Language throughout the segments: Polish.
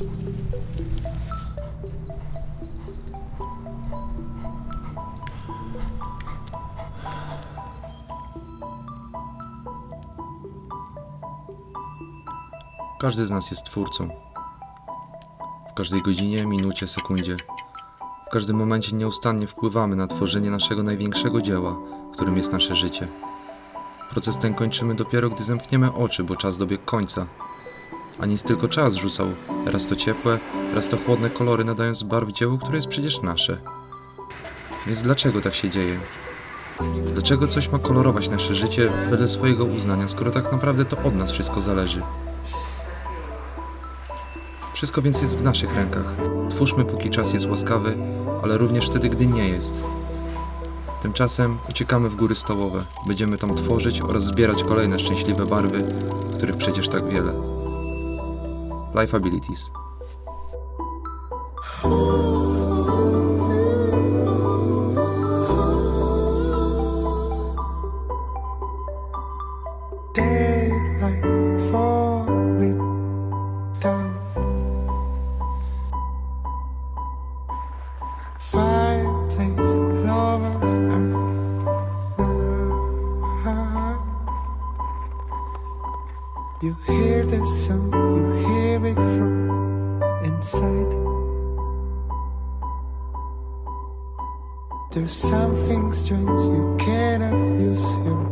Każdy z nas jest twórcą. W każdej godzinie, minucie, sekundzie, w każdym momencie nieustannie wpływamy na tworzenie naszego największego dzieła, którym jest nasze życie. Proces ten kończymy dopiero, gdy zamkniemy oczy, bo czas dobiegł końca, a nic tylko czas rzucał raz to ciepłe, raz to chłodne kolory, nadając barw dziełu, które jest przecież nasze. Więc dlaczego tak się dzieje? Dlaczego coś ma kolorować nasze życie wedle swojego uznania, skoro tak naprawdę to od nas wszystko zależy? Wszystko więc jest w naszych rękach. Twórzmy póki czas jest łaskawy, ale również wtedy, gdy nie jest. Tymczasem uciekamy w góry stołowe. Będziemy tam tworzyć oraz zbierać kolejne szczęśliwe barwy, których przecież tak wiele. life abilities. You hear the sound, you hear it from inside. There's something strange, you cannot use your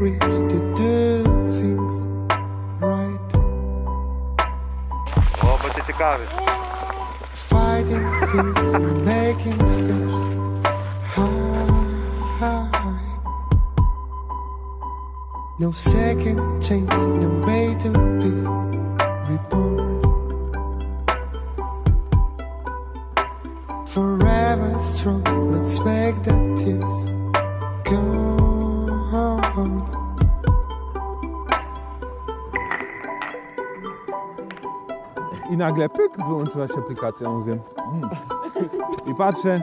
courage to do things right. O, będzie ciekawy. Fighting things, making steps high. No second chance, no way to be let's make the tears. I nagle pyk, wyłączyła się aplikacja, mówię. Mm. I patrzę.